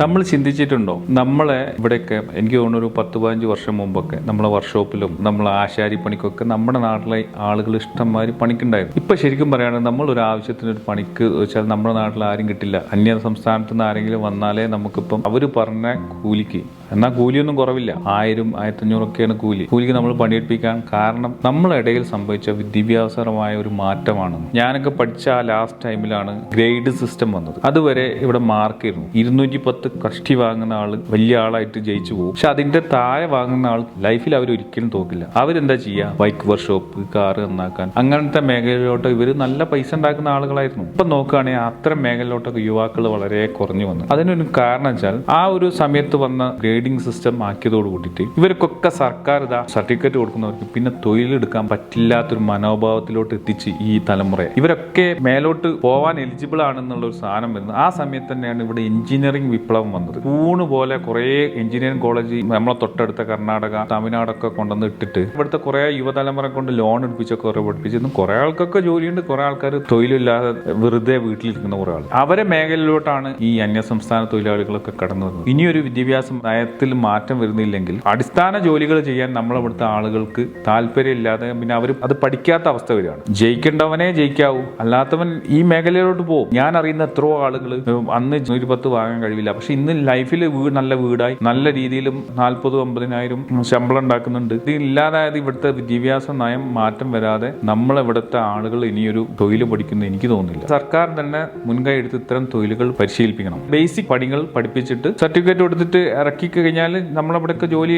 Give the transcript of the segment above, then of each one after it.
നമ്മൾ ചിന്തിച്ചിട്ടുണ്ടോ? നമ്മളെ ഇവിടെയൊക്കെ എനിക്ക് തോന്നുന്നു ഒരു പത്ത് പതിനഞ്ച് വർഷം മുമ്പൊക്കെ നമ്മളെ വർക്ക്ഷോപ്പിലും നമ്മളെ ആശാരി പണിക്കൊക്കെ നമ്മുടെ നാട്ടിലെ ആളുകൾ ഇഷ്ടംമാതിരി പണിക്കുണ്ടായിരുന്നു. ഇപ്പൊ ശരിക്കും പറയുകയാണെങ്കിൽ നമ്മൾ ഒരു ആവശ്യത്തിന് ഒരു പണിക്ക് വെച്ചാൽ നമ്മുടെ നാട്ടിൽ ആരും കിട്ടില്ല. അന്യ സംസ്ഥാനത്ത് നിന്ന് ആരെങ്കിലും വന്നാലേ നമുക്കിപ്പം അവർ പറഞ്ഞ കൂലിക്ക് എന്നാൽ കൂലിയൊന്നും കുറവില്ല. ആയിരം ആയിരത്തഞ്ഞൂറൊക്കെയാണ് കൂലി. കൂലിക്ക് നമ്മൾ പണിയെടുപ്പിക്കാൻ കാരണം നമ്മളെ ഇടയിൽ സംഭവിച്ച വിദ്യാഭ്യാസപരമായ ഒരു മാറ്റമാണ് ഞാനൊക്കെ പഠിച്ച ആ ലാസ്റ്റ് ടൈമിലാണ് ഗ്രേഡ് സിസ്റ്റം വന്നത്. അതുവരെ ഇവിടെ മാർക്കായിരുന്നു ഇരുന്നൂറ്റി പത്ത് കഷ്ടി വാങ്ങുന്ന ആൾ വലിയ ആളായിട്ട് ജയിച്ചു പോകും. പക്ഷെ അതിന്റെ താഴെ വാങ്ങുന്ന ആൾ ലൈഫിൽ അവർ ഒരിക്കലും തോക്കില്ല. അവരെന്താ ചെയ്യുക ബൈക്ക് വർക്ക്ഷോപ്പ് കാറ് നന്നാക്കാൻ. അങ്ങനത്തെ മേഖലയിലോട്ട് ഇവർ നല്ല പൈസ ഉണ്ടാക്കുന്ന ആളുകളായിരുന്നു. ഇപ്പൊ നോക്കുകയാണെങ്കിൽ അത്തരം മേഖലയിലോട്ടൊക്കെ യുവാക്കൾ വളരെ കുറഞ്ഞു വന്നു. അതിനൊരു കാരണം വെച്ചാൽ ആ ഒരു സമയത്ത് വന്ന ഗ്രേഡിംഗ് സിസ്റ്റം ആക്കിയതോട് കൂടിയിട്ട് ഇവർക്കൊക്കെ സർക്കാർ ഇതാ സർട്ടിഫിക്കറ്റ് കൊടുക്കുന്നവർക്ക് പിന്നെ തൊഴിലെടുക്കാൻ പറ്റില്ലാത്തൊരു മനോഭാവത്തിലോട്ട് എത്തിച്ച് ഈ തലമുറ. ഇവരൊക്കെ മേലോട്ട് പോവാൻ എലിജിബിൾ ആണെന്നുള്ള ഒരു സാധനം വരുന്നത്. ആ സമയത്ത് തന്നെയാണ് ഇവിടെ എഞ്ചിനീയറിംഗ് വിപ്ലവം വന്നത്. പൂണ് പോലെ കുറേ എഞ്ചിനീയറിംഗ് കോളേജ് നമ്മളെ തൊട്ടടുത്ത കർണാടക തമിഴ്നാടൊക്കെ കൊണ്ടുവന്ന് ഇട്ടിട്ട് ഇവിടുത്തെ കുറേ യുവതലമുറ കൊണ്ട് ലോൺ എടുപ്പിച്ചൊക്കെ കുറെ പഠിപ്പിച്ചിരുന്നു. കുറെ ആൾക്കൊക്കെ ജോലിയുണ്ട്. കുറെ ആൾക്കാർ തൊഴിലില്ലാതെ വെറുതെ വീട്ടിലിരിക്കുന്ന കുറെ ആൾ. അവരെ മേഖലയിലോട്ടാണ് ഈ അന്യസംസ്ഥാന തൊഴിലാളികളൊക്കെ കടന്നു വരുന്നത്. ഇനിയൊരു വിദ്യാഭ്യാസ നയത്തിൽ മാറ്റം വരുന്നില്ലെങ്കിൽ അടിസ്ഥാന ജോലികൾ ചെയ്യാൻ നമ്മളവിടുത്തെ ആളുകൾക്ക് താല്പര്യമില്ലാതെ പിന്നെ അവർ അത് പഠിക്കാത്ത അവസ്ഥ വരികയാണ്. ജയിക്കേണ്ടവനെ ജയിക്കാവൂ അല്ലാത്തവൻ ഈ മേഖലയിലോട്ട് പോകും. ഞാൻ അറിയുന്ന എത്രയോ ആളുകൾ അന്ന് ഒരു പത്ത് വാങ്ങാൻ കഴിവില്ല. പക്ഷെ ഇന്ന് ലൈഫിൽ വീട് നല്ല വീടായി നല്ല രീതിയിലും നാൽപ്പതും അമ്പതിനായിരം ശമ്പളം ഉണ്ടാക്കുന്നുണ്ട്. ഇത് ഇല്ലാതായത് ഇവിടുത്തെ വിദ്യാഭ്യാസ നയം മാറ്റം വരാതെ നമ്മളിവിടുത്തെ ആളുകൾ ഇനിയൊരു തൊഴിൽ പഠിക്കുന്ന എനിക്ക് തോന്നുന്നില്ല. സർക്കാർ തന്നെ മുൻകൈ എടുത്ത് ഇത്തരം തൊഴിലുകൾ പരിശീലിപ്പിക്കണം. ബേസിക് പണികൾ പഠിപ്പിച്ചിട്ട് സർട്ടിഫിക്കറ്റ് കൊടുത്തിട്ട് ഇറക്കി കഴിഞ്ഞാൽ നമ്മളവിടെയൊക്കെ ജോലി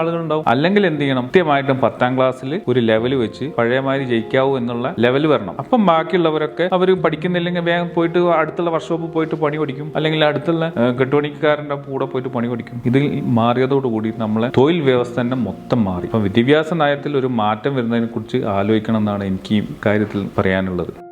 ആളുകൾ ഉണ്ടാവും അല്ലെങ്കിൽ എന്ത് ചെയ്യണം? കൃത്യമായിട്ടും പത്താം ക്ലാസ്സിൽ ഒരു ലെവൽ വെച്ച് പഴയമാതിരി ജയിക്കാവൂ എന്നുള്ള ലെവൽ വരണം. അപ്പം ബാക്കിയുള്ളവരൊക്കെ അവർ പഠിക്കുന്നില്ലെങ്കിൽ വേഗം പോയിട്ട് അടുത്തുള്ള വർക്ക്ഷോപ്പിൽ പോയിട്ട് പണി പഠിക്കും. അല്ലെങ്കിൽ അടുത്തുള്ള കെട്ടുപണിക്കാരന്റെ കൂടെ പോയിട്ട് പണി പഠിക്കും. ഇതിൽ മാറിയതോടുകൂടി നമ്മളെ തൊഴിൽ വ്യവസ്ഥ തന്നെ മൊത്തം മാറി. അപ്പം വിദ്യാഭ്യാസ നയത്തിൽ ഒരു മാറ്റം വരുന്നതിനെ കുറിച്ച് ആലോചിക്കണം എന്നാണ് എനിക്ക് കാര്യത്തിൽ പറയാനുള്ളത്.